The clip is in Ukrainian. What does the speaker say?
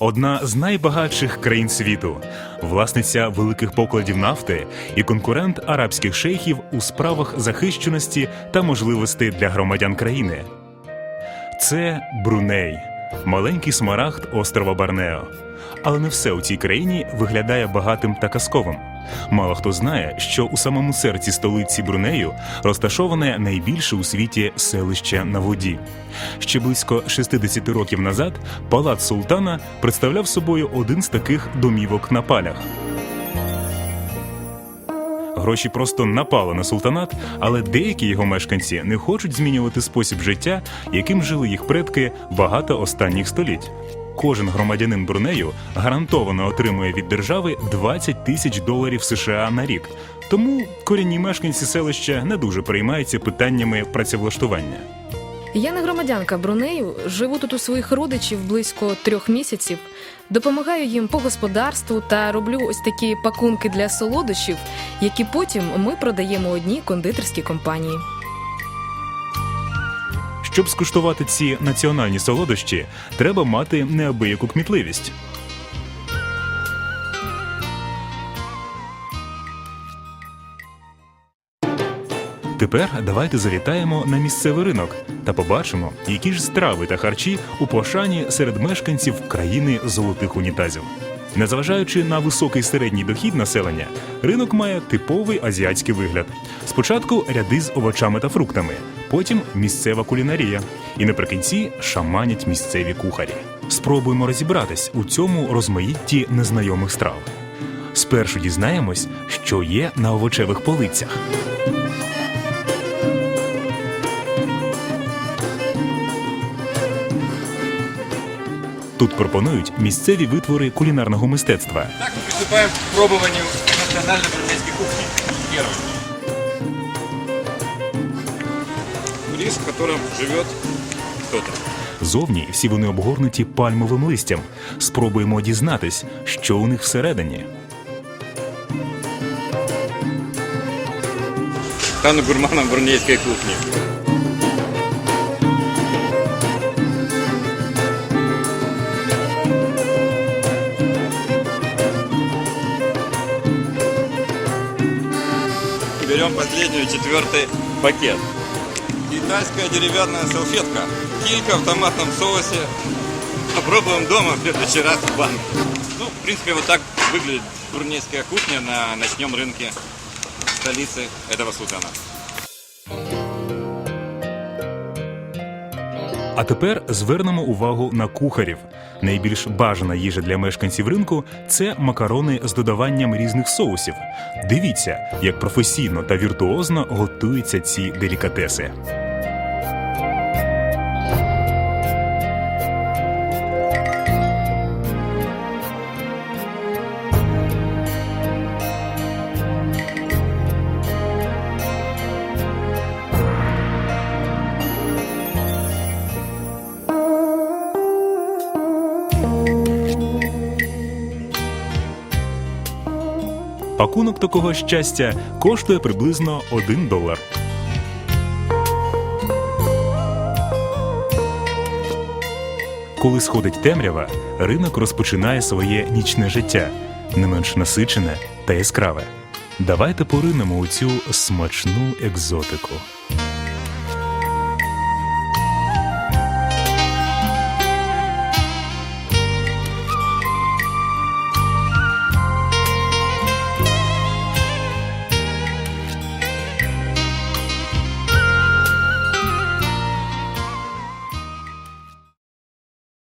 Одна з найбагатших країн світу, власниця великих покладів нафти і конкурент арабських шейхів у справах захищеності та можливостей для громадян країни. Це Бруней, маленький смарагд острова Барнео. Але не все у цій країні виглядає багатим та казковим. Мало хто знає, що у самому серці столиці Брунею розташоване найбільше у світі селище на воді. Ще близько 60 років назад палац султана представляв собою один з таких домівок на палях. Гроші просто напали на султанат, але деякі його мешканці не хочуть змінювати спосіб життя, яким жили їх предки багато останніх століть. Кожен громадянин Брунею гарантовано отримує від держави 20 тисяч доларів США на рік. Тому корінні мешканці селища не дуже переймаються питаннями працевлаштування. Я не громадянка Брунею, живу тут у своїх родичів близько трьох місяців, допомагаю їм по господарству та роблю ось такі пакунки для солодощів, які потім ми продаємо одній кондитерській компанії. Щоб скуштувати ці національні солодощі, треба мати неабияку кмітливість. Тепер давайте завітаємо на місцевий ринок та побачимо, які ж страви та харчі у пошані серед мешканців країни золотих унітазів. Незважаючи на високий середній дохід населення, ринок має типовий азіатський вигляд. Спочатку ряди з овочами та фруктами, потім місцева кулінарія, і наприкінці шаманять місцеві кухарі. Спробуємо розібратись у цьому розмаїтті незнайомих страв. Спершу дізнаємось, що є на овочевих полицях. Тут пропонують місцеві витвори кулінарного мистецтва. Так мы приступаем к пробованию национальной бродвейской кухни. Первый. В котором живет кто-то. Зовні всі вони обгорнуті пальмовим листям. Спробуємо дізнатись, що у них всередині. Стану гурманом брунейской кухни. Берем последний, четвертый пакет. Китайская деревянная салфетка. Килька в томатном соусе. Попробуем дома, в следующий раз в банке. Ну, в принципе, вот так выглядит брунейская кухня на ночном рынке столицы этого султана. А тепер звернемо увагу на кухарів. Найбільш бажана їжа для мешканців ринку це макарони з додаванням різних соусів. Дивіться, як професійно та віртуозно готуються ці делікатеси. Пакунок такого щастя коштує приблизно 1 долар. Коли сходить темрява, ринок розпочинає своє нічне життя, не менш насичене та яскраве. Давайте поринемо у цю смачну екзотику.